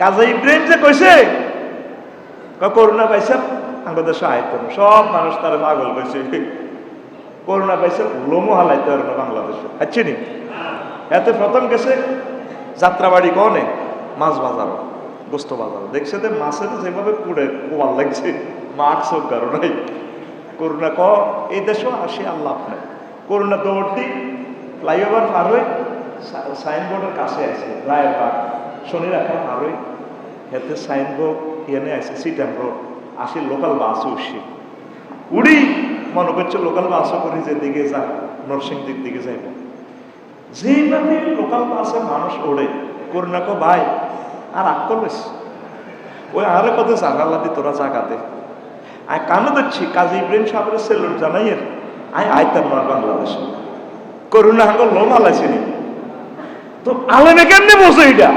কাজে ইব্রাহিম যে কইছে করোনা পাইছে? আমাদের দেশে আয়ত্ত সব মানুষ তারা পাগল কইছে। করোনা পাইছে, লোমো হালাইতে পারে না বাংলাদেশে। আচ্ছা নি? এতে প্রথম গেছে যাত্রাবাড়ি কনে, মাছ বাজারও, গোস্ত বাজারও। দেখছে যে মাছের যেভাবে পুড়ে কোয়াল লাগছে, মাছ কারও নাই। করোনা ক, এই দেশও আসে আল্লাহ আপনার করোনা দৌড়টি ফ্লাইওভার পার হয়ে সাইনবোর্ডের কাছে আছে রায়েরবাগ শনি রাখা হয়ে হেতে সাইনবোর্ড এনে আছে সিটাম রোড আসি লোকাল বাস উঠছি উড়ি মনে করছে লোকাল বাসও করি যে দিকে যা নরসিংদীর দিকে যাইব। যেইভাবে লোকাল বাসে মানুষ ওড়ে করোনা কো ভাই আর আগ করলিস ওই আরে কত জাগাল্লা দি। তোরা জাগাতে আয় কানো দিচ্ছি কাজী ইব্রাহিম সাহেবের সেলুট জানাইয়ের আয় আইতাম না বাংলাদেশে। করোনা হাঙ্গ লোম আলাইছিনি তো আলেমে কেমনে বসে এটা